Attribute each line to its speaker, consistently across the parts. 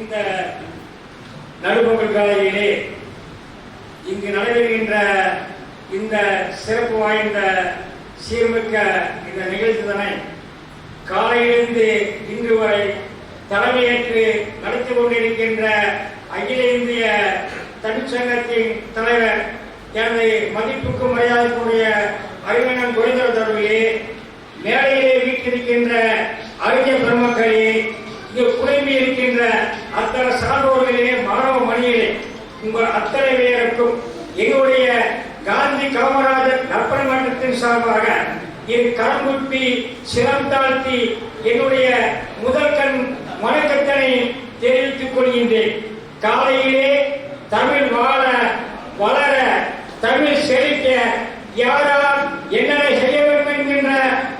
Speaker 1: இந்த நடுப்பகல் காலையிலே இங்கு நடைபெறுகின்ற இந்த சிறப்பு வாய்ந்த சீர்மிக்க இந்த நிகழ்ச்சிதனை காலையிலிருந்து இன்று வரை தலைமையேற்று நடத்தி கொண்டிருக்கின்ற அகில இந்திய தமிழ்ச்சங்கத்தின் தலைவர் எனது மதிப்புக்கு மரியாதைக்குரிய அறிவினன் குறைந்தவர் தொடர்பிலே மேடையிலே வீட்டிருக்கின்ற அறிஞர் பெருமக்களே இங்கு குறைமையிருக்க இருக்கின்ற அத்தனை சான்றோர்களே மாணவ மணிகளே உங்கள் அத்தனை பேருக்கும் எங்களுடைய காந்தி காமராஜர் நற்பணி மன்றத்தின் சார்பாக என் கரங்குப்பி சிரம் தாழ்த்தி என்னுடைய முதல் கண் வணக்கத்தினை தெரிவித்துக் கொள்கின்றேன். காலையிலே தமிழ் வாழ வளர தமிழ் செழிக்க யாராவது என்னென்ன செய்ய வேண்டும் என்கின்ற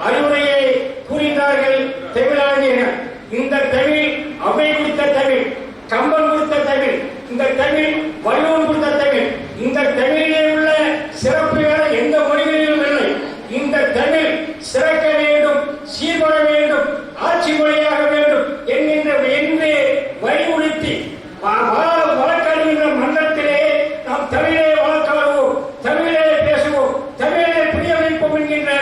Speaker 1: அறிவுரையை கூறினார்கள் தமிழாளியர்கள் இந்த தமிழ் அவை கொடுத்த தமிழ் கம்பன் கொடுத்த தமிழ் இந்த தமிழ் வள்ளுவன் கொடுத்த தமிழ் இந்த தமிழிலே உள்ள சிறப்பு வேற எந்த மொழிகளிலும் இல்லை இந்த தமிழ் சிறக்க வேண்டும் சீர்பட வேண்டும் ஆட்சி மொழியாக வேண்டும் என்கின்ற என்று வலியுறுத்தி வழக்கறிஞர் மன்றத்திலே நாம் தமிழே வழக்காடுவோம் தமிழே பேசுவோம் தமிழே புரிய வைப்போம் என்கின்ற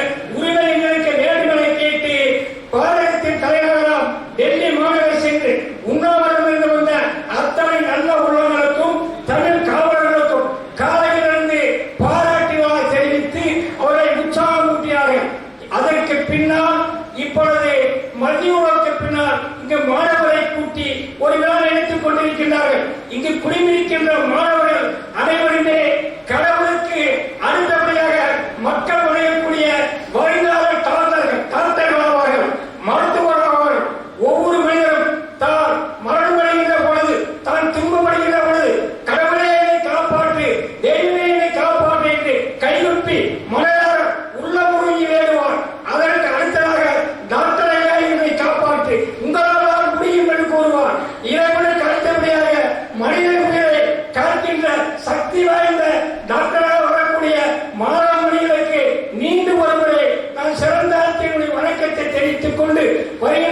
Speaker 1: மாற உயிரை காக்கின்ற சக்தி வாய்ந்த டாக்டராக வரக்கூடிய மாணவர்களுக்கு நீண்டு ஒருமுறை தன் சிறந்த வணக்கத்தை தெரிவித்துக் கொண்டு வருகின்ற